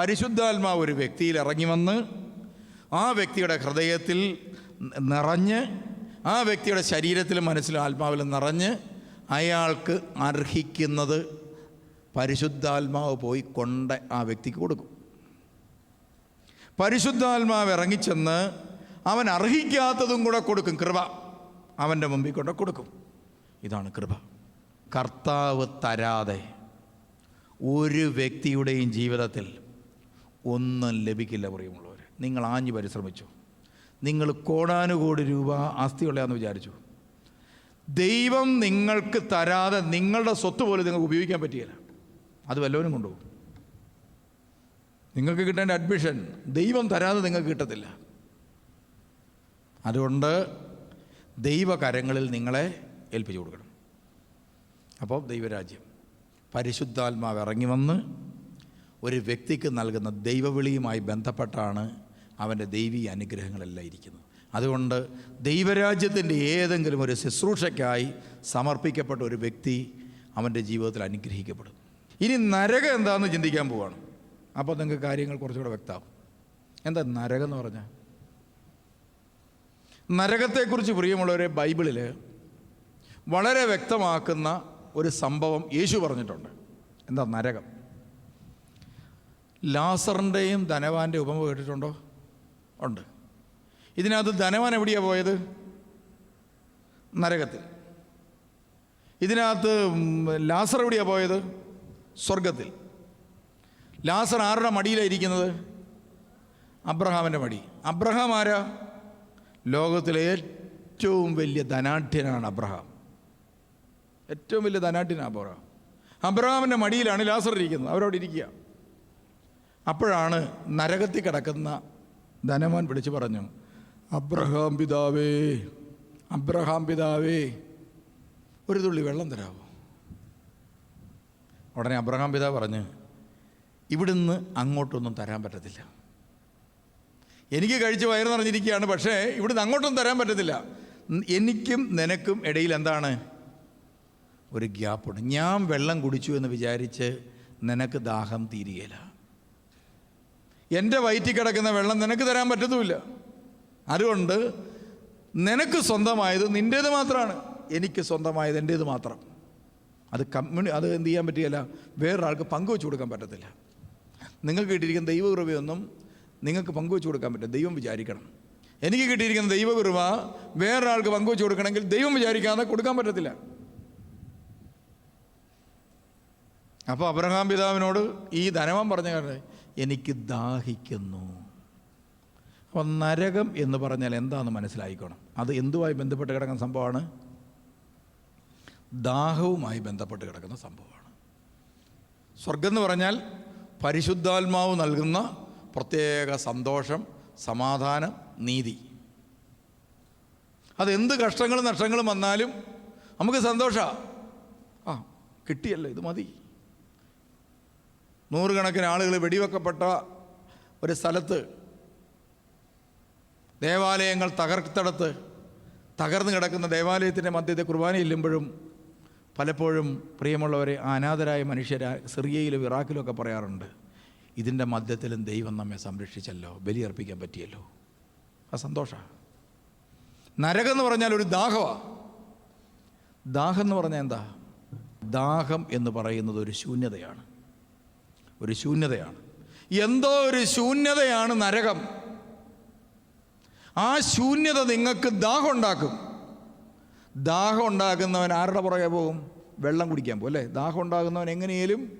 പരിശുദ്ധാത്മാവ് ഒരു വ്യക്തിയിൽ ഇറങ്ങി വന്ന് ആ വ്യക്തിയുടെ ഹൃദയത്തിൽ നിറഞ്ഞ് ആ വ്യക്തിയുടെ ശരീരത്തിലും മനസ്സിലും ആത്മാവിലും നിറഞ്ഞ് അയാൾക്ക് അർഹിക്കുന്നത് പരിശുദ്ധാത്മാവ് പോയി കൊണ്ട് ആ വ്യക്തിക്ക് കൊടുക്കും. പരിശുദ്ധാത്മാവ് ഇറങ്ങിച്ചെന്ന് അവൻ അർഹിക്കാത്തതും കൂടെ കൊടുക്കും കൃപ അവന്റെ മുമ്പിൽ കൊണ്ട് കൊടുക്കും. ഇതാണ് കൃപ. കർത്താവ് തരാതെ ഒരു വ്യക്തിയുടെയും ജീവിതത്തിൽ ഒന്നും ലഭിക്കില്ല പ്രിയമുള്ളവർ നിങ്ങൾ ആഞ്ഞു പരിശ്രമിച്ചു. നിങ്ങൾ കോടാനുകോടി രൂപ ആസ്തിയുള്ളതെന്ന് വിചാരിച്ചു. ദൈവം നിങ്ങൾക്ക് തരാതെ നിങ്ങളുടെ സ്വത്ത് പോലും നിങ്ങൾക്ക് ഉപയോഗിക്കാൻ പറ്റിയില്ല. അത് വല്ലവനും കൊണ്ടുപോകും. നിങ്ങൾക്ക് കിട്ടേണ്ട അഡ്മിഷൻ ദൈവം തരാതെ നിങ്ങൾക്ക് കിട്ടത്തില്ല. അതുകൊണ്ട് ദൈവകരങ്ങളിൽ നിങ്ങളെ ഏൽപ്പിച്ചു കൊടുക്കണം. അപ്പോൾ ദൈവരാജ്യം. പരിശുദ്ധാത്മാവ് ഇറങ്ങി വന്ന് ഒരു വ്യക്തിക്ക് നൽകുന്ന ദൈവവിളിയുമായി ബന്ധപ്പെട്ടാണ് അവന്റെ ദൈവീ അനുഗ്രഹങ്ങളെല്ലാം ഇരിക്കുന്നത്. അതുകൊണ്ട് ദൈവരാജ്യത്തിന്റെ ഏതെങ്കിലും ഒരു ശുശ്രൂഷയ്ക്കായി സമർപ്പിക്കപ്പെട്ട ഒരു വ്യക്തി അവന്റെ ജീവിതത്തിൽ അനുഗ്രഹിക്കപ്പെടും. ഇനി നരകം എന്താണെന്ന് ചിന്തിക്കാൻ പോവാണ്. അപ്പോൾ നിങ്ങൾക്ക് കാര്യങ്ങൾ കുറച്ചുകൂടെ വ്യക്തമാവും. എന്താ നരകം എന്ന് പറഞ്ഞാൽ? നരകത്തെക്കുറിച്ച് പ്രിയമുള്ളവരെ ബൈബിളിൽ വളരെ വ്യക്തമാക്കുന്ന ഒരു സംഭവം യേശു പറഞ്ഞിട്ടുണ്ട്. എന്താ നരകം? ലാസറിന്റെയും ധനവാന്റെ ഉപമ കേട്ടിട്ടുണ്ടോ? ഉണ്ട്. ഇതിനകത്ത് ധനവാൻ എവിടെയാണ് പോയത്? നരകത്തിൽ. ഇതിനകത്ത് ലാസർ എവിടെയാണ് പോയത്? സ്വർഗത്തിൽ ലാസർ ആരുടെ മടിയിലാണ് ഇരിക്കുന്നത്? അബ്രഹാമിന്റെ മടി. അബ്രഹാം ആരാ? ലോകത്തിലെ ഏറ്റവും വലിയ ധനാഠ്യനാണ് അബ്രഹാം. ഏറ്റവും വലിയ ധനാഠ്യനാണ് അബ്രഹാം. അബ്രഹാമിന്റെ മടിയിലാണ് ലാസർ ഇരിക്കുന്നത്. അവരവിടെ ഇരിക്കുക അപ്പോഴാണ് നരകത്തിൽ കിടക്കുന്ന ധനവാൻ വിളിച്ചു പറഞ്ഞു അബ്രഹാം പിതാവേ അബ്രഹാം പിതാവേ ഒരു തുള്ളി വെള്ളം തരാമോ ഉടനെ അബ്രഹാം പിതാവ് പറഞ്ഞ് ഇവിടുന്ന് അങ്ങോട്ടൊന്നും തരാൻ പറ്റത്തില്ല. എനിക്ക് കഴിച്ച് വയറ് നിറഞ്ഞിരിക്കുകയാണ് പക്ഷേ ഇവിടുന്ന് അങ്ങോട്ടൊന്നും തരാൻ പറ്റത്തില്ല. എനിക്കും നിനക്കും ഇടയിൽ എന്താണ്? ഒരു ഗ്യാപ്പുണ്ട്. ഞാൻ വെള്ളം കുടിച്ചു എന്ന് വിചാരിച്ച് നിനക്ക് ദാഹം തീരുകയില്ല. എന്റെ വയറ്റിൽ കിടക്കുന്ന വെള്ളം നിനക്ക് തരാൻ പറ്റത്തുമില്ല. അതുകൊണ്ട് നിനക്ക് സ്വന്തമായത് നിന്റേത് മാത്രമാണ്. എനിക്ക് സ്വന്തമായത് എന്റേത് മാത്രം. അത് കമ്മ്യൂണി അത് എന്ത് ചെയ്യാൻ പറ്റുകയില്ല. വേറൊരാൾക്ക് പങ്കുവെച്ച് കൊടുക്കാൻ പറ്റത്തില്ല. നിങ്ങൾക്ക് കിട്ടിയിരിക്കുന്ന ദൈവകൃപയൊന്നും നിങ്ങൾക്ക് പങ്കുവെച്ച് കൊടുക്കാൻ പറ്റില്ല. ദൈവം വിചാരിക്കണം. എനിക്ക് കിട്ടിയിരിക്കുന്ന ദൈവകൃപ വേറൊരാൾക്ക് പങ്കുവെച്ച് കൊടുക്കണമെങ്കിൽ ദൈവം വിചാരിക്കാതെ കൊടുക്കാൻ പറ്റത്തില്ല. അപ്പോൾ അബ്രഹാം പിതാവിനോട് ഈ ധനവാൻ പറഞ്ഞ കാരണം എനിക്ക് ദാഹിക്കുന്നു. അപ്പോൾ നരകം എന്ന് പറഞ്ഞാൽ എന്താണെന്ന് മനസ്സിലായിക്കോണം. അത് എന്തുമായി ബന്ധപ്പെട്ട് കിടക്കുന്ന സംഭവമാണ്? ദാഹവുമായി ബന്ധപ്പെട്ട് കിടക്കുന്ന സംഭവമാണ്. സ്വർഗം എന്ന് പറഞ്ഞാൽ പരിശുദ്ധാത്മാവ് നൽകുന്ന പ്രത്യേക സന്തോഷം സമാധാനം നീതി. അതെന്ത് കഷ്ടങ്ങളും നഷ്ടങ്ങളും വന്നാലും നമുക്ക് സന്തോഷമാണ് ആ കിട്ടിയല്ലോ ഇത് മതി. നൂറുകണക്കിന് ആളുകൾ വെടിവെക്കപ്പെട്ട ഒരു സ്ഥലത്ത് ദേവാലയങ്ങൾ തകർത്തടത്ത് തകർന്നു കിടക്കുന്ന ദേവാലയത്തിന്റെ മധ്യത്തെ കുർബാന ഇല്ലുമ്പോഴും പലപ്പോഴും പ്രിയമുള്ളവരെ അനാഥരായ മനുഷ്യർ സിറിയയിലും ഇറാഖിലും ഒക്കെ പറയാറുണ്ട് ഇതിന്റെ മധ്യത്തിലും ദൈവം നമ്മെ സംരക്ഷിച്ചല്ലോ ബലിയർപ്പിക്കാൻ പറ്റിയല്ലോ. ആ സന്തോഷമാണ് നരകം എന്ന് പറഞ്ഞാൽ ഒരു ദാഹമാണ് ദാഹം എന്ന് പറഞ്ഞാൽ എന്താ? ദാഹം എന്ന് പറയുന്നത് ഒരു ശൂന്യതയാണ്. ഒരു ശൂന്യതയാണ്. എന്തോ ഒരു ശൂന്യതയാണ് നരകം. ആ ശൂന്യത നിങ്ങൾക്ക് ദാഹം ഉണ്ടാക്കും. ദാഹം ഉണ്ടാക്കുന്നവൻ ആരുടെ പുറകെ പോകും? വെള്ളം കുടിക്കാൻ പോകും അല്ലേ? ദാഹം ഉണ്ടാകുന്നവൻ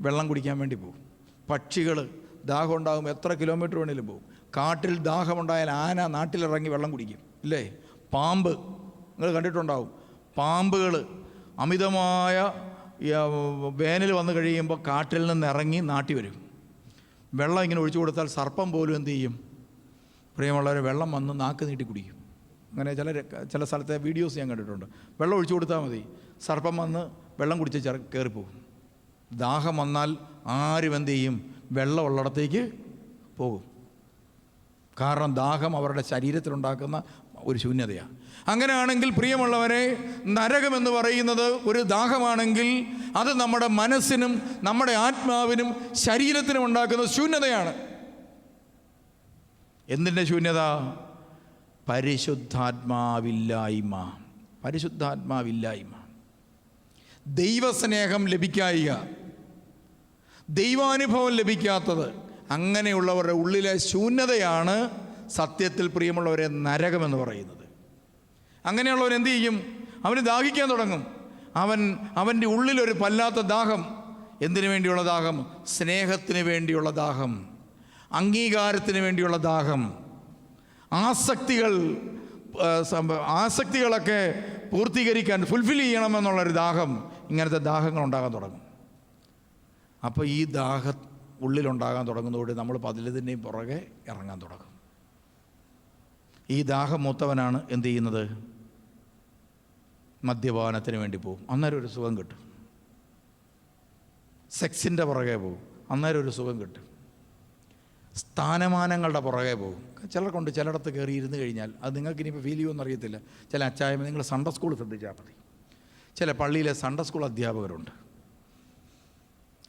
വെള്ളം കുടിക്കാൻ വേണ്ടി പോകും. പക്ഷികൾ ദാഹം ഉണ്ടാകും എത്ര കിലോമീറ്റർ വേണേലും പോകും. കാട്ടിൽ ദാഹമുണ്ടായാൽ ആന നാട്ടിലിറങ്ങി വെള്ളം കുടിക്കും ഇല്ലേ? പാമ്പ് നിങ്ങൾ കണ്ടിട്ടുണ്ടാവും. പാമ്പുകൾ അമിതമായ വേനൽ വന്നു കഴിയുമ്പോൾ കാട്ടിൽ നിന്ന് ഇറങ്ങി നാട്ടി വരും. വെള്ളം ഇങ്ങനെ ഒഴിച്ചു കൊടുത്താൽ സർപ്പം പോലും എന്ത് ചെയ്യും? പ്രിയമുള്ളവർ വെള്ളം വന്ന് നാക്ക് നീട്ടി കുടിക്കും. അങ്ങനെ ചില ചില സ്ഥലത്തെ വീഡിയോസ് ഞാൻ കണ്ടിട്ടുണ്ട്. വെള്ളം ഒഴിച്ചു കൊടുത്താൽ മതി. സർപ്പം വന്ന് വെള്ളം കുടിച്ച് ചെറു കയറിപ്പോകും ദാഹം വന്നാൽ ആരും എന്ത് ചെയ്യും? വെള്ളം ഉള്ളിടത്തേക്ക് പോകും. കാരണം ദാഹം അവരുടെ ശരീരത്തിലുണ്ടാക്കുന്ന ഒരു ശൂന്യതയാണ് അങ്ങനെയാണെങ്കിൽ പ്രിയമുള്ളവരെ നരകമെന്ന് പറയുന്നത് ഒരു ദാഹമാണെങ്കിൽ അത് നമ്മുടെ മനസ്സിനും നമ്മുടെ ആത്മാവിനും ശരീരത്തിനും ഉണ്ടാക്കുന്ന ശൂന്യതയാണ്. എന്തിന്റെ ശൂന്യത? പരിശുദ്ധാത്മാവില്ലായ്മ. പരിശുദ്ധാത്മാവില്ലായ്മ. ദൈവസ്നേഹം ലഭിക്കായിക. ദൈവാനുഭവം ലഭിക്കാത്തത് അങ്ങനെയുള്ളവരുടെ ഉള്ളിലെ ശൂന്യതയാണ് സത്യത്തിൽ പ്രിയമുള്ളവരെ നരകമെന്ന് പറയുന്നത്. അങ്ങനെയുള്ളവൻ എന്തു ചെയ്യും? അവന് ദാഹിക്കാൻ തുടങ്ങും. അവൻ അവന്റെ ഉള്ളിലൊരു പല്ലാത്ത ദാഹം. എന്തിനു വേണ്ടിയുള്ള ദാഹം? സ്നേഹത്തിന് വേണ്ടിയുള്ള ദാഹം. അംഗീകാരത്തിന് വേണ്ടിയുള്ള ദാഹം. ആസക്തികൾ ആസക്തികളൊക്കെ പൂർത്തീകരിക്കാൻ ഫുൾഫിൽ ചെയ്യണമെന്നുള്ളൊരു ദാഹം. ഇങ്ങനത്തെ ദാഹങ്ങൾ ഉണ്ടാകാൻ തുടങ്ങും. അപ്പോൾ ഈ ദാഹ ഉള്ളിലുണ്ടാകാൻ തുടങ്ങുന്നതോടെ നമ്മൾ പതിലതിന്റെയും പുറകെ ഇറങ്ങാൻ തുടങ്ങും. ഈ ദാഹം മൂത്തവനാണ് എന്ത് ചെയ്യുന്നത്? മദ്യപാനത്തിന് വേണ്ടി പോകും. അന്നേരം ഒരു സുഖം കിട്ടും. സെക്സിന്റെ പുറകെ പോകും. അന്നേരം ഒരു സുഖം കിട്ടും. സ്ഥാനമാനങ്ങളുടെ പുറകെ പോകും. ചിലർക്കുണ്ട് ചിലയിടത്ത് കയറി ഇരുന്ന് കഴിഞ്ഞാൽ. അത് നിങ്ങൾക്ക് ഇനിയിപ്പോൾ ഫീൽ ചെയ്യുമെന്ന് അറിയത്തില്ല. ചില അച്ചായ്മ നിങ്ങൾ സൺഡേ സ്കൂൾ ശ്രദ്ധിച്ചാൽ മതി. ചില പള്ളിയിലെ സൺഡേ സ്കൂൾ അധ്യാപകരുണ്ട്.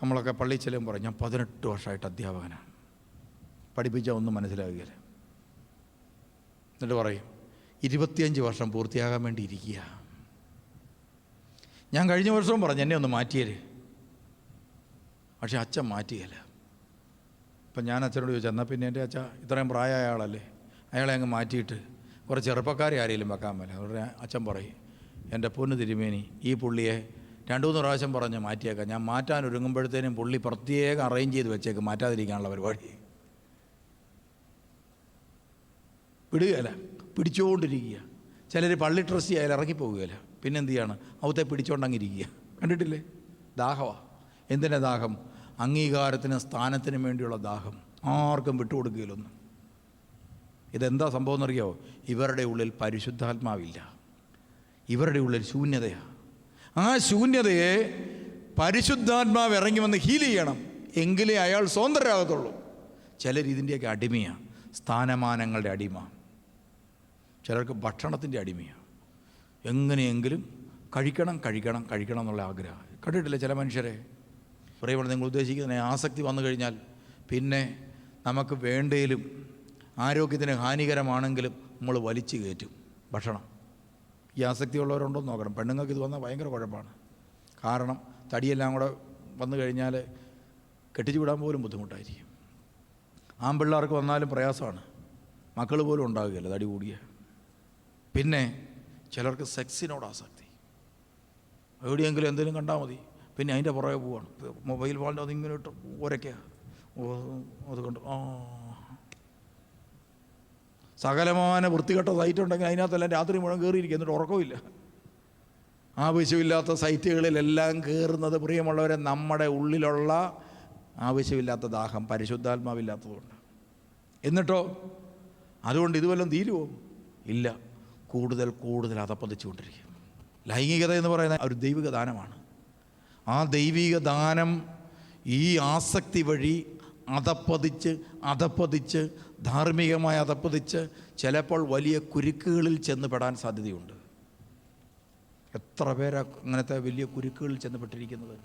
നമ്മളൊക്കെ പള്ളിയിൽ ചെല്ലുമ്പോൾ പറയും ഞാൻ പതിനെട്ട് വർഷമായിട്ട് അധ്യാപകനാണ്. പഠിപ്പിച്ചാൽ ഒന്നും മനസ്സിലാകുകയില്ല എന്നിട്ട് പറയും ഇരുപത്തിയഞ്ച് വർഷം പൂർത്തിയാകാൻ വേണ്ടി ഇരിക്കുക. ഞാൻ കഴിഞ്ഞ വർഷവും പറഞ്ഞു എന്നെ ഒന്ന് മാറ്റിയേര്. പക്ഷെ അച്ഛൻ മാറ്റിയല്ല അപ്പം ഞാൻ അച്ഛനോട് ചോദിച്ചു എന്നാൽ പിന്നെ എന്റെ അച്ഛ ഇത്രയും പ്രായമായ ആളല്ലേ? അയാളെ അങ്ങ് മാറ്റിയിട്ട് കുറേ ചെറുപ്പക്കാരെ ആരെങ്കിലും വെക്കാൻ പറ്റില്ല അവരുടെ അച്ഛൻ പറയും എന്റെ പൊന്ന് തിരുമേനി ഈ പുള്ളിയെ രണ്ടു മൂന്ന് പ്രാവശ്യം പറഞ്ഞ് മാറ്റിയേക്കാം. ഞാൻ മാറ്റാൻ ഒരുങ്ങുമ്പോഴത്തേനും പുള്ളി പ്രത്യേകം അറേഞ്ച് ചെയ്ത് വെച്ചേക്ക് മാറ്റാതിരിക്കാനുള്ള പരിപാടി. വിടുകയില്ല. പിടിച്ചുകൊണ്ടിരിക്കുക ചിലർ പള്ളി ട്രസ്റ്റ് ആയാലും ഇറങ്ങിപ്പോവുകയില്ല പിന്നെ എന്ത് ചെയ്യാണ്? അവത്തെ പിടിച്ചോണ്ടങ്ങിരിക്കുക കണ്ടിട്ടില്ലേ? ദാഹമാ എന്തിനാ ദാഹം? അംഗീകാരത്തിനും സ്ഥാനത്തിനും വേണ്ടിയുള്ള ദാഹം. ആർക്കും വിട്ടുകൊടുക്കുകയില്ലൊന്നും ഇതെന്താ സംഭവം എന്നറിയാമോ ഇവരുടെ ഉള്ളിൽ പരിശുദ്ധാത്മാവില്ല. ഇവരുടെ ഉള്ളിൽ ശൂന്യതയാണ് ആ ശൂന്യതയെ പരിശുദ്ധാത്മാവ് ഇറങ്ങി വന്ന് ഹീൽ ചെയ്യണം. എങ്കിലേ അയാൾ സ്വതന്ത്രരാകത്തുള്ളൂ. ചിലർ ഇതിന്റെയൊക്കെ അടിമയാണ് സ്ഥാനമാനങ്ങളുടെ അടിമ. ചിലർക്ക് ഭക്ഷണത്തിന്റെ അടിമയാണ്. എങ്ങനെയെങ്കിലും കഴിക്കണം കഴിക്കണം കഴിക്കണം എന്നുള്ള ആഗ്രഹം. കണ്ടിട്ടില്ലേ ചില മനുഷ്യരെ? പറയുമ്പോൾ നിങ്ങൾ ഉദ്ദേശിക്കുന്ന ആസക്തി വന്നു കഴിഞ്ഞാൽ പിന്നെ നമുക്ക് വേണ്ടേലും ആരോഗ്യത്തിന് ഹാനികരമാണെങ്കിലും നമ്മൾ വലിച്ചു കയറ്റും ഭക്ഷണം. ഈ ആസക്തി ഉള്ളവരുണ്ടോ എന്ന് നോക്കണം. പെണ്ണുങ്ങൾക്ക് ഇത് വന്നാൽ ഭയങ്കര കുഴപ്പമാണ്. കാരണം തടിയെല്ലാം കൂടെ വന്നു കഴിഞ്ഞാൽ കെട്ടിച്ചു വിടാൻ പോലും ബുദ്ധിമുട്ടായിരിക്കും. ആൺപിള്ളേർക്ക് വന്നാലും പ്രയാസമാണ്. മക്കൾ പോലും ഉണ്ടാകുകയല്ല തടി കൂടിയ പിന്നെ ചിലർക്ക് സെക്സിനോട് ആസക്തി എവിടെയെങ്കിലും എന്തെങ്കിലും കണ്ടാൽ മതി. പിന്നെ അതിന്റെ പുറകെ പോവാണ്. മൊബൈൽ ഫോണിന്റെ അതിങ്ങനെ ഇട്ട് ഒരയ്ക്കുക അതുകൊണ്ട് ആ. സകലമാന വൃത്തികെട്ട സൈറ്റ് ഉണ്ടെങ്കിൽ അതിനകത്തെല്ലാം രാത്രി മുഴുവൻ കയറിയിരിക്കും എന്നിട്ട് ഉറക്കമില്ല ആവശ്യമില്ലാത്ത സൈറ്റുകളിലെല്ലാം കയറുന്നത് പ്രിയമുള്ളവരെ നമ്മുടെ ഉള്ളിലുള്ള ആവശ്യമില്ലാത്ത ദാഹം പരിശുദ്ധാത്മാവില്ലാത്തതുകൊണ്ട്. എന്നിട്ടോ? അതുകൊണ്ട് ഇതുവല്ലം തീരുമോ ഇല്ല. കൂടുതൽ കൂടുതൽ അതപ്പതിച്ചുകൊണ്ടിരിക്കും ലൈംഗികത എന്ന് പറയുന്ന ഒരു ദൈവിക ദാനമാണ്. ആ ദൈവിക ദാനം ഈ ആസക്തി വഴി അതപ്പതിച്ച് അതപ്പതിച്ച് ധാർമ്മികമായി അതപ്പതിച്ച് ചിലപ്പോൾ വലിയ കുരുക്കുകളിൽ ചെന്ന് പെടാൻ സാധ്യതയുണ്ട്. എത്ര പേരാ അങ്ങനത്തെ വലിയ കുരുക്കുകളിൽ ചെന്ന് പെട്ടിരിക്കുന്നത്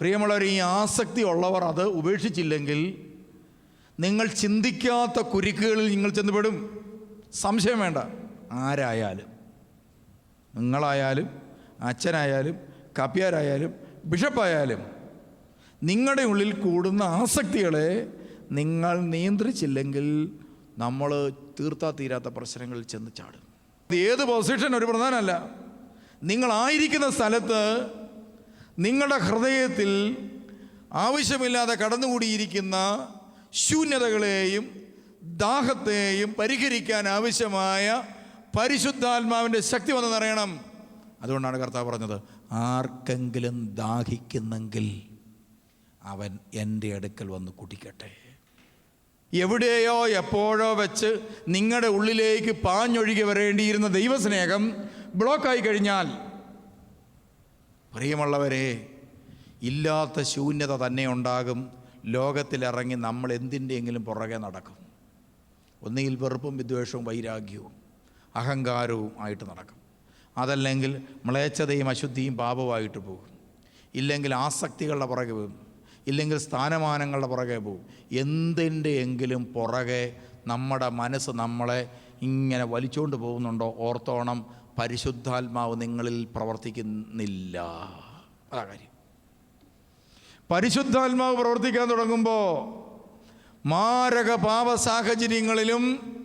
പ്രിയമുള്ളവർ ഈ ആസക്തി ഉള്ളവർ അത് ഉപേക്ഷിച്ചില്ലെങ്കിൽ നിങ്ങൾ ചിന്തിക്കാത്ത കുരുക്കുകളിൽ നിങ്ങൾ ചെന്നുപെടും. സംശയം വേണ്ട. ആരായാലും നിങ്ങളായാലും അച്ഛനായാലും കപ്പ്യാരായാലും ബിഷപ്പായാലും നിങ്ങളുടെ ഉള്ളിൽ കൂടുന്ന ആസക്തികളെ നിങ്ങൾ നിയന്ത്രിച്ചില്ലെങ്കിൽ നമ്മൾ തീർത്താ തീരാത്ത പ്രശ്നങ്ങളിൽ ചെന്ന് ചാടും. ഏത് പൊസിഷൻ ഒരു പ്രധാനമല്ല. നിങ്ങളായിരിക്കുന്ന സ്ഥലത്ത് നിങ്ങളുടെ ഹൃദയത്തിൽ ആവശ്യമില്ലാതെ കടന്നുകൂടിയിരിക്കുന്ന ശൂന്യതകളെയും ദാഹത്തെയും പരിഹരിക്കാൻ ആവശ്യമായ പരിശുദ്ധാത്മാവിന്റെ ശക്തി വന്ന് നിറയണം അതുകൊണ്ടാണ് കർത്താവ് പറഞ്ഞത് ആർക്കെങ്കിലും ദാഹിക്കുന്നെങ്കിൽ അവൻ എന്റെ അടുക്കൽ വന്ന് കുടിക്കട്ടെ. എവിടെയോ എപ്പോഴോ വെച്ച് നിങ്ങളുടെ ഉള്ളിലേക്ക് പാഞ്ഞൊഴുകി വരേണ്ടിയിരുന്ന ദൈവസ്നേഹം ബ്ലോക്കായി കഴിഞ്ഞാൽ പ്രിയമുള്ളവരെ ഇല്ലാത്ത ശൂന്യത തന്നെ ഉണ്ടാകും. ലോകത്തിലിറങ്ങി നമ്മൾ എന്തിന്റെയെങ്കിലും പുറകെ നടക്കും. ഒന്നുകിൽ വെറുപ്പും വിദ്വേഷവും വൈരാഗ്യവും. അഹങ്കാരവും ആയിട്ട് നടക്കും. അതല്ലെങ്കിൽ മ്ലേച്ഛതയും അശുദ്ധിയും പാപമായിട്ട് പോകും. ഇല്ലെങ്കിൽ ആസക്തികളുടെ പുറകെ പോകും. ഇല്ലെങ്കിൽ സ്ഥാനമാനങ്ങളുടെ പുറകെ പോകും. എന്തിന്റെ എങ്കിലും പുറകെ നമ്മുടെ മനസ്സ് നമ്മളെ ഇങ്ങനെ വലിച്ചുകൊണ്ട് പോകുന്നുണ്ടോ ഓർത്തോണം പരിശുദ്ധാത്മാവ് നിങ്ങളിൽ പ്രവർത്തിക്കുന്നില്ല. അതാ കാര്യം. പരിശുദ്ധാത്മാവ് പ്രവർത്തിക്കാൻ തുടങ്ങുമ്പോൾ മാരക പാപ സാഹചര്യങ്ങളിലും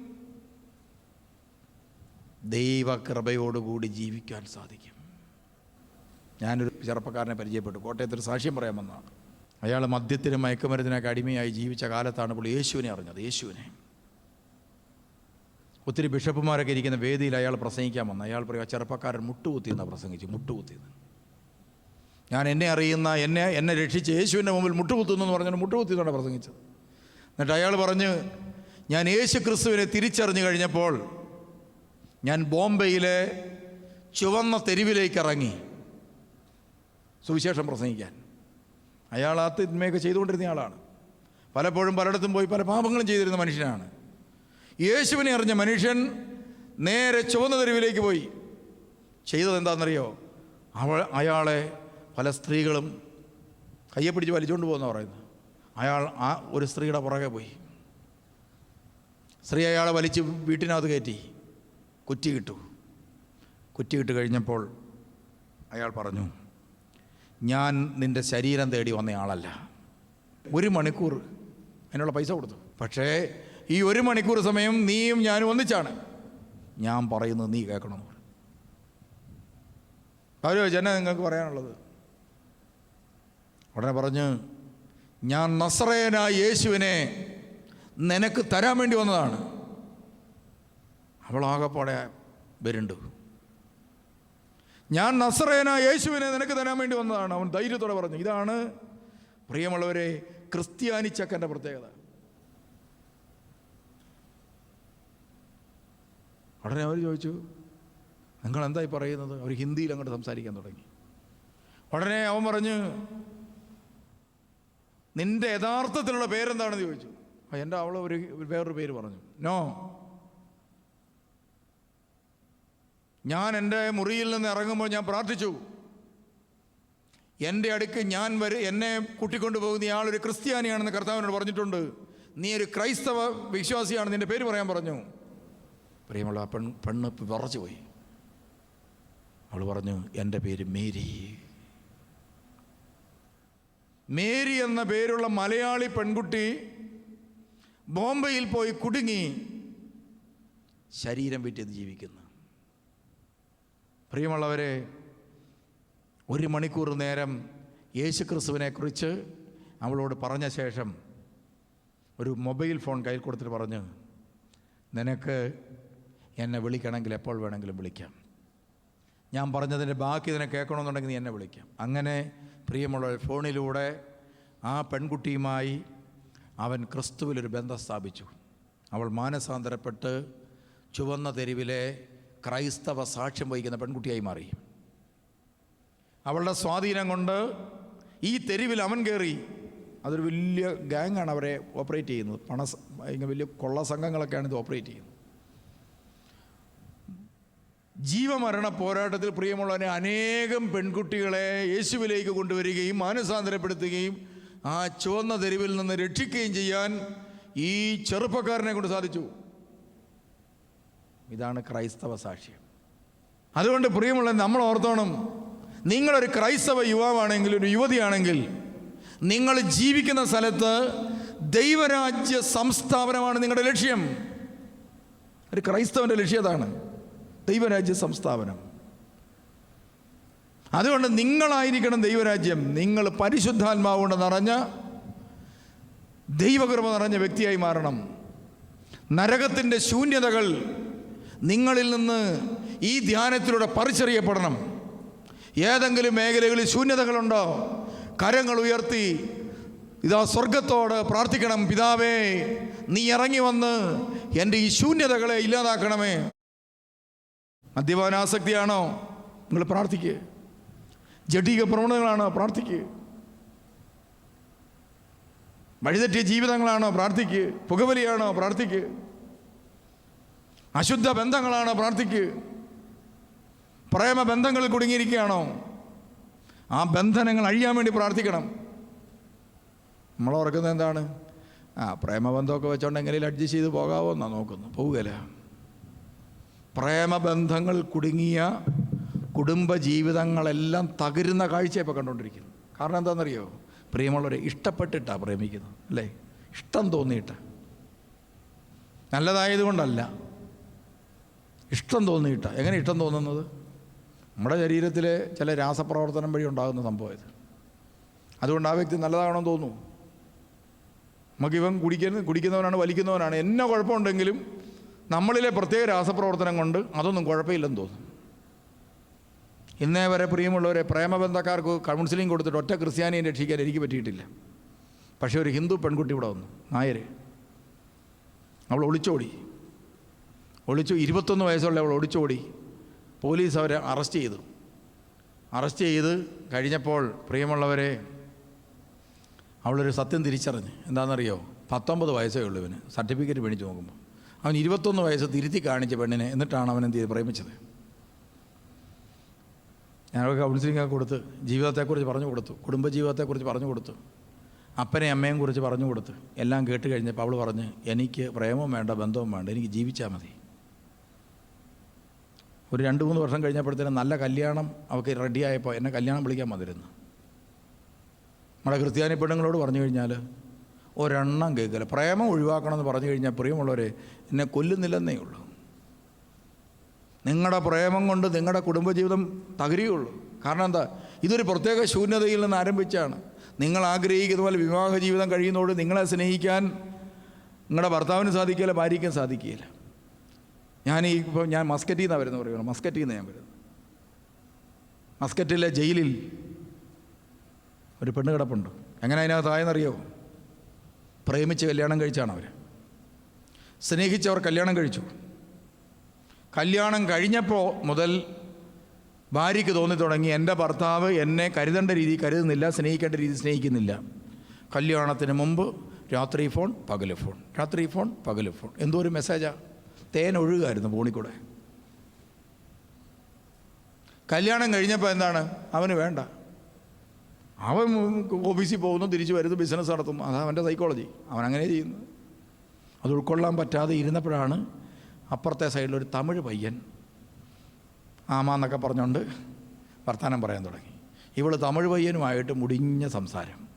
ദൈവകൃപയോടുകൂടി ജീവിക്കാൻ സാധിക്കും. ഞാനൊരു ചെറുപ്പക്കാരനെ പരിചയപ്പെട്ടു. കോട്ടയത്തൊരു സാക്ഷ്യം പറയാൻ വന്നതാണ്. അയാൾ മദ്യത്തിനും മയക്കുമരുന്നിനൊക്കെ അടിമയായി ജീവിച്ച കാലത്താണ് ഇപ്പോൾ യേശുവിനെ അറിഞ്ഞത് യേശുവിനെ. ഒത്തിരി ബിഷപ്പുമാരൊക്കെ ഇരിക്കുന്ന വേദിയിൽ അയാൾ പ്രസംഗിക്കാൻ വന്നു. അയാൾ പറയും "ആ ചെറുപ്പക്കാരൻ മുട്ടുകുത്തിയെന്നാണ് പ്രസംഗിച്ചു മുട്ടുകുത്തിയെന്ന്. ഞാൻ എന്നെ അറിയുന്ന എന്നെ എന്നെ രക്ഷിച്ച് യേശുവിന്റെ മുമ്പിൽ മുട്ടുകുത്തുന്നു എന്ന് പറഞ്ഞാൽ മുട്ടുകുത്തിയെന്നാണ് പ്രസംഗിച്ചത്. എന്നിട്ട് അയാൾ പറഞ്ഞ് ഞാൻ യേശു ക്രിസ്തുവിനെ തിരിച്ചറിഞ്ഞു കഴിഞ്ഞപ്പോൾ ഞാൻ ബോംബെയിലെ ചുവന്ന തെരുവിലേക്ക് ഇറങ്ങി സുവിശേഷം പ്രസംഗിക്കാൻ. അയാൾ ആ തിന്മയൊക്കെ ചെയ്തുകൊണ്ടിരുന്ന ആളാണ്. പലപ്പോഴും പലയിടത്തും പോയി പല പാപങ്ങളും ചെയ്തിരുന്ന മനുഷ്യനാണ്. യേശുവിനെ അറിഞ്ഞ മനുഷ്യൻ നേരെ ചുവന്ന തെരുവിലേക്ക് പോയി. ചെയ്തത് എന്താണെന്നറിയോ അവൾ അയാളെ പല സ്ത്രീകളും കയ്യെ പിടിച്ച് വലിച്ചുകൊണ്ട് പോകുന്ന പറയുന്നത്. അയാൾ ആ ഒരു സ്ത്രീയുടെ പുറകെ പോയി. സ്ത്രീ അയാളെ വലിച്ച് വീട്ടിനകത്ത് കയറ്റി. കുറ്റി കിട്ടു. കുറ്റി കിട്ട് കഴിഞ്ഞപ്പോൾ അയാൾ പറഞ്ഞു ഞാൻ നിന്റെ ശരീരം തേടി വന്നയാളല്ല ഒരു മണിക്കൂർ അതിനുള്ള പൈസ കൊടുത്തു. പക്ഷേ ഈ ഒരു മണിക്കൂർ സമയം നീയും ഞാനും ഒന്നിച്ചാണ്. ഞാൻ പറയുന്നത് നീ കേൾക്കണമെന്ന് പറഞ്ഞു. അവർ നിങ്ങൾക്ക് പറയാനുള്ളത്? ഉടനെ പറഞ്ഞ് ഞാൻ നസ്രയനായ യേശുവിനെ നിനക്ക് തരാൻ വേണ്ടി വന്നതാണ്. അവളാകപ്പാടെ വരുണ്ട്. ഞാൻ നസറേന യേശുവിനെ നിനക്ക് തരാൻ വേണ്ടി വന്നതാണ്. അവൻ ധൈര്യത്തോടെ പറഞ്ഞു ഇതാണ് പ്രിയമുള്ളവരെ ക്രിസ്ത്യാനി ചക്കന്റെ പ്രത്യേകത. ഉടനെ അവർ ചോദിച്ചു നിങ്ങൾ എന്തായി പറയുന്നത്? അവർ ഹിന്ദിയിൽ അങ്ങോട്ട് സംസാരിക്കാൻ തുടങ്ങി. ഉടനെ അവൻ പറഞ്ഞു നിന്റെ യഥാർത്ഥത്തിലുള്ള പേരെന്താണെന്ന് ചോദിച്ചു? എന്റെ അവൾ ഒരു വേറൊരു പേര് പറഞ്ഞു. നോ ഞാൻ എന്റെ മുറിയിൽ നിന്ന് ഇറങ്ങുമ്പോൾ ഞാൻ പ്രാർത്ഥിച്ചു. എന്റെ അടുക്ക് ഞാൻ വരെ എന്നെ കൂട്ടിക്കൊണ്ടു പോകുന്ന ആളൊരു ക്രിസ്ത്യാനിയാണെന്ന് കർത്താവിനോട് പറഞ്ഞിട്ടുണ്ട്. നീ ഒരു ക്രൈസ്തവ വിശ്വാസിയാണ് നിന്റെ പേര് പറയാൻ പറഞ്ഞു. പ്രിയമുള്ള പെൺ പെണ്ണ് വിറച്ചു പോയി. അവൾ പറഞ്ഞു എന്റെ പേര് മേരി. മേരി എന്ന പേരുള്ള മലയാളി പെൺകുട്ടി ബോംബെയിൽ പോയി കുടുങ്ങി ശരീരം വിറ്റത് ജീവിക്കുന്നു. പ്രിയമുള്ളവരെ ഒരു മണിക്കൂർ നേരം യേശുക്രിസ്തുവിനെക്കുറിച്ച് അവളോട് പറഞ്ഞ ശേഷം ഒരു മൊബൈൽ ഫോൺ കയ്യിൽ കൊടുത്തിട്ട് പറഞ്ഞു നിനക്ക് എന്നെ വിളിക്കണമെങ്കിൽ എപ്പോൾ വേണമെങ്കിലും വിളിക്കാം. ഞാൻ പറഞ്ഞതിന്റെ ബാക്കി ഇതിനെ കേൾക്കണമെന്നുണ്ടെങ്കിൽ നീ എന്നെ വിളിക്കാം. അങ്ങനെ പ്രിയമുള്ള ഫോണിലൂടെ ആ പെൺകുട്ടിയുമായി അവൻ ക്രിസ്തുവിലൊരു ബന്ധം സ്ഥാപിച്ചു. അവൾ മാനസാന്തരപ്പെട്ട് ചുവന്ന തെരുവിലെ ക്രൈസ്തവ സാക്ഷ്യം വഹിക്കുന്ന പെൺകുട്ടിയായി മാറി. അവളുടെ സ്വാധീനം കൊണ്ട് ഈ തെരുവിൽ അവൻ കയറി അതൊരു വലിയ ഗാങ്ങാണ് അവരെ ഓപ്പറേറ്റ് ചെയ്യുന്നത്. പണ ഇങ്ങനെ വലിയ കൊള്ള സംഘങ്ങളൊക്കെയാണ് ഇത് ഓപ്പറേറ്റ് ചെയ്യുന്നത്. ജീവമരണ പോരാട്ടത്തിൽ പ്രിയമുള്ളവരെ അനേകം പെൺകുട്ടികളെ യേശുവിലേക്ക് കൊണ്ടുവരികയും മാനസാന്തരപ്പെടുത്തുകയും ആ ചുവന്ന തെരുവിൽ നിന്ന് രക്ഷിക്കുകയും ചെയ്യാൻ ഈ ചെറുപ്പക്കാരനെ കൊണ്ട് സാധിച്ചു. ഇതാണ് ക്രൈസ്തവ സാക്ഷ്യം. അതുകൊണ്ട് പ്രിയമുള്ള നമ്മൾ ഓർത്തോണം നിങ്ങളൊരു ക്രൈസ്തവ യുവാവാണെങ്കിൽ ഒരു യുവതിയാണെങ്കിൽ നിങ്ങൾ ജീവിക്കുന്ന സ്ഥലത്ത് ദൈവരാജ്യ സംസ്ഥാപനമാണ് നിങ്ങളുടെ ലക്ഷ്യം. ഒരു ക്രൈസ്തവന്റെ ലക്ഷ്യം അതാണ്. ദൈവരാജ്യ സംസ്ഥാപനം. അതുകൊണ്ട് നിങ്ങളായിരിക്കണം ദൈവരാജ്യം. നിങ്ങൾ പരിശുദ്ധാത്മാവ് കൊണ്ട് നിറഞ്ഞ ദൈവകൃപ നിറഞ്ഞ വ്യക്തിയായി മാറണം. നരകത്തിന്റെ ശൂന്യതകൾ നിങ്ങളിൽ നിന്ന് ഈ ധ്യാനത്തിലൂടെ പറിച്ചറിയപ്പെടണം. ഏതെങ്കിലും മേഖലകളിൽ ശൂന്യതകളുണ്ടോ? കരങ്ങൾ ഉയർത്തി ഇതാ സ്വർഗത്തോട് പ്രാർത്ഥിക്കണം പിതാവേ നീ ഇറങ്ങി വന്ന് എന്റെ ഈ ശൂന്യതകളെ ഇല്ലാതാക്കണമേ. മദ്യപാനാസക്തിയാണോ നിങ്ങൾ പ്രാർത്ഥിക്കുക ജഡിക പ്രവണതകളാണോ? പ്രാർത്ഥിക്കുക വഴിതെറ്റിയ ജീവിതങ്ങളാണോ? പ്രാർത്ഥിക്കുക പുകവലിയാണോ? പ്രാർത്ഥിക്കുക അശുദ്ധ ബന്ധങ്ങളാണ് പ്രാർത്ഥിക്ക്? പ്രേമ ബന്ധങ്ങളിൽ കുടുങ്ങിയിരിക്കുകയാണോ? ആ ബന്ധനങ്ങൾ അഴിയാൻ വേണ്ടി പ്രാർത്ഥിക്കണം. നമ്മൾ ഓർക്കുന്നത് എന്താണ്? ആ പ്രേമബന്ധമൊക്കെ വെച്ചോണ്ട് എങ്ങനെയും അഡ്ജസ്റ്റ് ചെയ്ത് പോകാവോ എന്നാണ് നോക്കുന്നു. പോവുകയില്ല. പ്രേമബന്ധങ്ങൾ കുടുങ്ങിയ കുടുംബ ജീവിതങ്ങളെല്ലാം തകരുന്ന കാഴ്ച കണ്ടുകൊണ്ടിരിക്കുന്നു കാരണം എന്താണെന്നറിയോ? പ്രിയമുള്ളവരെ ഇഷ്ടപ്പെട്ടിട്ടാണ് പ്രേമിക്കുന്നത് അല്ലേ? ഇഷ്ടം തോന്നിയിട്ട്. നല്ലതായതുകൊണ്ടല്ല. ഇഷ്ടം തോന്നിയിട്ട. എങ്ങനെ ഇഷ്ടം തോന്നുന്നത്? നമ്മുടെ ശരീരത്തിലെ ചില രാസപ്രവർത്തനം വഴി ഉണ്ടാകുന്ന സംഭവം ഇത്. അതുകൊണ്ട് ആ വ്യക്തി നല്ലതാണെന്ന് തോന്നുന്നു. നമുക്ക് ഇവൻ കുടിക്കുന്ന കുടിക്കുന്നവനാണ് വലിക്കുന്നവനാണ്. എന്നെ കുഴപ്പമുണ്ടെങ്കിലും നമ്മളിലെ പ്രത്യേക രാസപ്രവർത്തനം കൊണ്ട് അതൊന്നും കുഴപ്പമില്ലെന്ന് തോന്നും ഇന്നേ വരെ പ്രിയമുള്ളവരെ പ്രേമബന്ധക്കാർക്ക് കൗൺസിലിംഗ് കൊടുത്തിട്ട് ഒറ്റ ക്രിസ്ത്യാനിയെ രക്ഷിക്കാൻ എനിക്ക് പറ്റിയിട്ടില്ല. പക്ഷേ ഒരു ഹിന്ദു പെൺകുട്ടി ഇവിടെ വന്നു നായര്. അവൾ ഒളിച്ചോടി. ഒളിച്ചു ഇരുപത്തൊന്ന് വയസ്സുള്ള അവൾ ഒളിച്ചോടി പോലീസ് അവരെ അറസ്റ്റ് ചെയ്തു. അറസ്റ്റ് ചെയ്ത് കഴിഞ്ഞപ്പോൾ പ്രിയമുള്ളവരെ അവളൊരു സത്യം തിരിച്ചറിഞ്ഞ്. എന്താണെന്നറിയോ? പത്തൊമ്പത് വയസ്സേ ഉള്ളൂ ഇവന്. സർട്ടിഫിക്കറ്റ് മേടിച്ച് നോക്കുമ്പോൾ. അവൻ ഇരുപത്തൊന്ന് വയസ്സ് തിരുത്തി കാണിച്ച പെണ്ണിനെ എന്നിട്ടാണ് അവൻ എന്ത് ചെയ്ത് പ്രേമിച്ചത്. ഞാനൊക്കെ കൗൺസിലിംഗ് ഒക്കെ കൊടുത്ത് ജീവിതത്തെക്കുറിച്ച് പറഞ്ഞു കൊടുത്തു. കുടുംബജീവിതത്തെക്കുറിച്ച് പറഞ്ഞു കൊടുത്തു. അപ്പനെ അമ്മയും കുറിച്ച് പറഞ്ഞു കൊടുത്ത്. എല്ലാം കേട്ട് കഴിഞ്ഞപ്പോൾ അവൾ പറഞ്ഞ് എനിക്ക് പ്രേമവും വേണ്ട ബന്ധവും വേണ്ട. എനിക്ക് ജീവിച്ചാൽ മതി. ഒരു രണ്ട് മൂന്ന് വർഷം കഴിഞ്ഞപ്പോഴത്തേനും നല്ല കല്യാണം അവൾക്ക് റെഡിയായപ്പോൾ എന്നെ കല്യാണം വിളിക്കാൻ വന്നിരുന്നു. നമ്മുടെ ക്രിസ്ത്യാനി പെണ്ണുങ്ങളോട് പറഞ്ഞു കഴിഞ്ഞാൽ ഒരെണ്ണം കേൾക്കില്ല. പ്രേമം ഒഴിവാക്കണമെന്ന് പറഞ്ഞു കഴിഞ്ഞാൽ പ്രിയമുള്ളവരെ എന്നെ കൊല്ലുന്നില്ലെന്നേ ഉള്ളൂ. നിങ്ങളുടെ പ്രേമം കൊണ്ട് നിങ്ങളുടെ കുടുംബജീവിതം തകരുകയുള്ളൂ. കാരണം എന്താ? ഇതൊരു പ്രത്യേക ശൂന്യതയിൽ നിന്ന് ആരംഭിച്ചാണ്. നിങ്ങൾ ആഗ്രഹിക്കുന്ന പോലെ വിവാഹ ജീവിതം കഴിയുന്നതോട് നിങ്ങളെ സ്നേഹിക്കാൻ നിങ്ങളുടെ ഭർത്താവിന് സാധിക്കില്ല ഭാര്യയ്ക്കും സാധിക്കുകയില്ല. ഞാൻ ഈ ഇപ്പോൾ ഞാൻ മസ്കറ്റിൽ നിന്നാണ് വരുന്നത് പറയുന്നത് മസ്കറ്റിൽ നിന്ന് ഞാൻ വരുന്നത്. മസ്കറ്റിലെ ജയിലിൽ ഒരു പെണ്ണ് കിടപ്പുണ്ട്. എങ്ങനെ അതിനകത്തായെന്നറിയോ പ്രേമിച്ച് കല്യാണം കഴിച്ചാണ് അവർ സ്നേഹിച്ചവർ കല്യാണം കഴിച്ചു. കല്യാണം കഴിഞ്ഞപ്പോൾ മുതൽ ഭാര്യയ്ക്ക് തോന്നി തുടങ്ങി എന്റെ ഭർത്താവ് എന്നെ കരുതേണ്ട രീതി കരുതുന്നില്ല സ്നേഹിക്കേണ്ട രീതി സ്നേഹിക്കുന്നില്ല. കല്യാണത്തിന് മുമ്പ് രാത്രി ഫോൺ പകൽ ഫോൺ. രാത്രി ഫോൺ പകൽ ഫോൺ. എന്തോ ഒരു മെസ്സേജാ. തേൻ ഒഴുകായിരുന്നു ഫോണിൽ കൂടെ. കല്യാണം കഴിഞ്ഞപ്പോൾ എന്താണ്? അവന് വേണ്ട. അവൻ ഓഫീസിൽ പോകുന്നു തിരിച്ചു വരുന്നു ബിസിനസ് നടത്തുന്നു. അത് അവന്റെ സൈക്കോളജി അവൻ അങ്ങനെ ചെയ്യുന്നു അത് ഉൾക്കൊള്ളാൻ പറ്റാതെ ഇരുന്നപ്പോഴാണ് അപ്പുറത്തെ സൈഡിലൊരു തമിഴ് പയ്യൻ ആമാന്നൊക്കെ പറഞ്ഞുകൊണ്ട് വർത്തമാനം പറയാൻ തുടങ്ങി. ഇവൾ തമിഴ് പയ്യനുമായിട്ട് മുടിഞ്ഞ സംസാരം.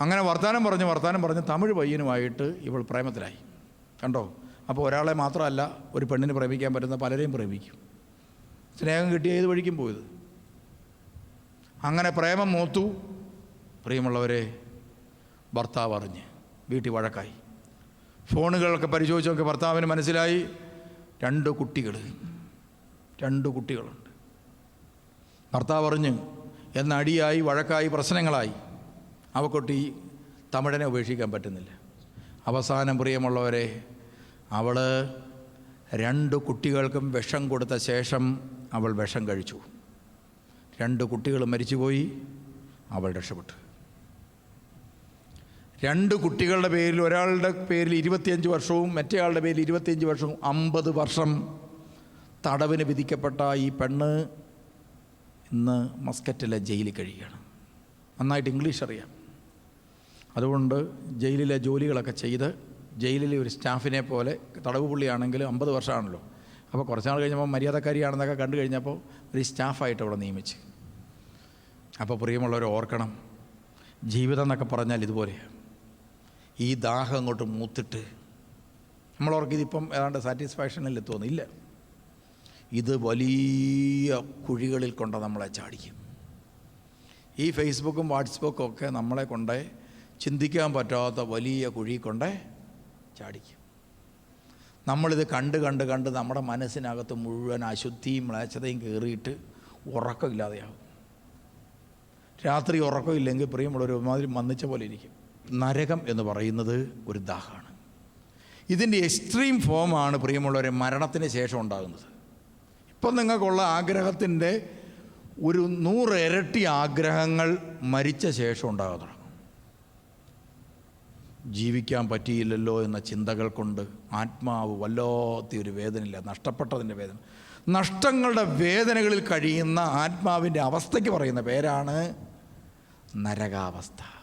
അങ്ങനെ വർത്തമാനം പറഞ്ഞ് വർത്തമാനം പറഞ്ഞ് തമിഴ് പയ്യനുമായിട്ട് ഇവൾ പ്രേമത്തിലായി. കണ്ടോ? അപ്പോൾ ഒരാളെ മാത്രമല്ല ഒരു പെണ്ണിന് പ്രേമിക്കാൻ പറ്റുന്ന പലരെയും പ്രേമിക്കും. സ്നേഹം കിട്ടിയ ഏത് വഴിക്കും പോയത്? അങ്ങനെ പ്രേമം മൂത്തു. പ്രിയമുള്ളവരെ ഭർത്താവ് അറിഞ്ഞ് വീട്ടിൽ വഴക്കായി. ഫോണുകളൊക്കെ പരിശോധിച്ചൊക്കെ ഭർത്താവിന് മനസ്സിലായി രണ്ട് കുട്ടികൾ രണ്ട് കുട്ടികളുണ്ട്. ഭർത്താവ് അറിഞ്ഞ് എന്നടിയായി വഴക്കായി പ്രശ്നങ്ങളായി അവക്കൊട്ടി തമിഴനെ ഉപേക്ഷിക്കാൻ പറ്റുന്നില്ല. അവസാനം പ്രിയമുള്ളവരെ അവൾ രണ്ട് കുട്ടികൾക്കും വിഷം കൊടുത്ത ശേഷം അവൾ വിഷം കഴിച്ചു. രണ്ട് കുട്ടികൾ മരിച്ചുപോയി അവൾ രക്ഷപ്പെട്ടു. രണ്ട് കുട്ടികളുടെ പേരിൽ ഒരാളുടെ പേരിൽ ഇരുപത്തിയഞ്ച് വർഷവും മറ്റേയാളുടെ പേരിൽ ഇരുപത്തിയഞ്ച് വർഷവും അമ്പത് വർഷം തടവിന് വിധിക്കപ്പെട്ട ഈ പെണ്ണ് ഇന്ന് മസ്കറ്റിലെ ജയിലിൽ കഴിയുകയാണ്. നന്നായിട്ട് ഇംഗ്ലീഷ് അറിയാം. അതുകൊണ്ട് ജയിലിലെ ജോലികളൊക്കെ ചെയ്ത് ജയിലിലെ ഒരു സ്റ്റാഫിനെ പോലെ തടവ് പുള്ളിയാണെങ്കിൽ അമ്പത് വർഷമാണല്ലോ. അപ്പോൾ കുറച്ച് നാൾ കഴിഞ്ഞപ്പോൾ മര്യാദക്കാരിയാണെന്നൊക്കെ കണ്ടു കഴിഞ്ഞപ്പോൾ ഒരു സ്റ്റാഫായിട്ട് അവിടെ നിയമിച്ച്. അപ്പോൾ പ്രിയമുള്ളവർ ഓർക്കണം ജീവിതം എന്നൊക്കെ പറഞ്ഞാൽ ഇതുപോലെയാണ് ഈ ദാഹം അങ്ങോട്ട് മൂത്തിട്ട് നമ്മൾ ഓർക്ക് ഇതിപ്പം ഏതാണ്ട് സാറ്റിസ്ഫാക്ഷനിൽ തോന്നില്ല ഇത് വലിയ കുഴികളിൽ കൊണ്ട് നമ്മളെ ചാടിക്കും. ഈ ഫേസ്ബുക്കും വാട്സപ്പും ഒക്കെ നമ്മളെ കൊണ്ട് ചിന്തിക്കാൻ പറ്റാത്ത വലിയ കുഴി കൊണ്ട് ചാടിക്കും. നമ്മളിത് കണ്ട് കണ്ട് കണ്ട് നമ്മുടെ മനസ്സിനകത്ത് മുഴുവൻ അശുദ്ധിയും മ്ലേച്ഛതയും കയറിയിട്ട് ഉറക്കമില്ലാതെയാകും രാത്രി ഉറക്കമില്ലെങ്കിൽ പ്രിയമുള്ളൊരു ഒരുമാതിരി മന്നിച്ച പോലെ ഇരിക്കും. നരകം എന്ന് പറയുന്നത് ഒരു ദാഹമാണ്. ഇതിന്റെ എക്സ്ട്രീം ഫോമാണ് പ്രിയമുള്ളവരെ മരണത്തിന് ശേഷം ഉണ്ടാകുന്നത്. ഇപ്പം നിങ്ങൾക്കുള്ള ആഗ്രഹത്തിന്റെ ഒരു നൂറ് ഇരട്ടി ആഗ്രഹങ്ങൾ മരിച്ച ശേഷം തുടങ്ങും ജീവിക്കാൻ പറ്റിയില്ലല്ലോ എന്ന ചിന്തകൾ കൊണ്ട് ആത്മാവ് വല്ലാത്ത ഒരു വേദനയില്ല നഷ്ടപ്പെട്ടതിന്റെ വേദന. നഷ്ടങ്ങളുടെ വേദനകളിൽ കഴിയുന്ന ആത്മാവിന്റെ അവസ്ഥയ്ക്ക് പറയുന്ന പേരാണ് നരകാവസ്ഥ.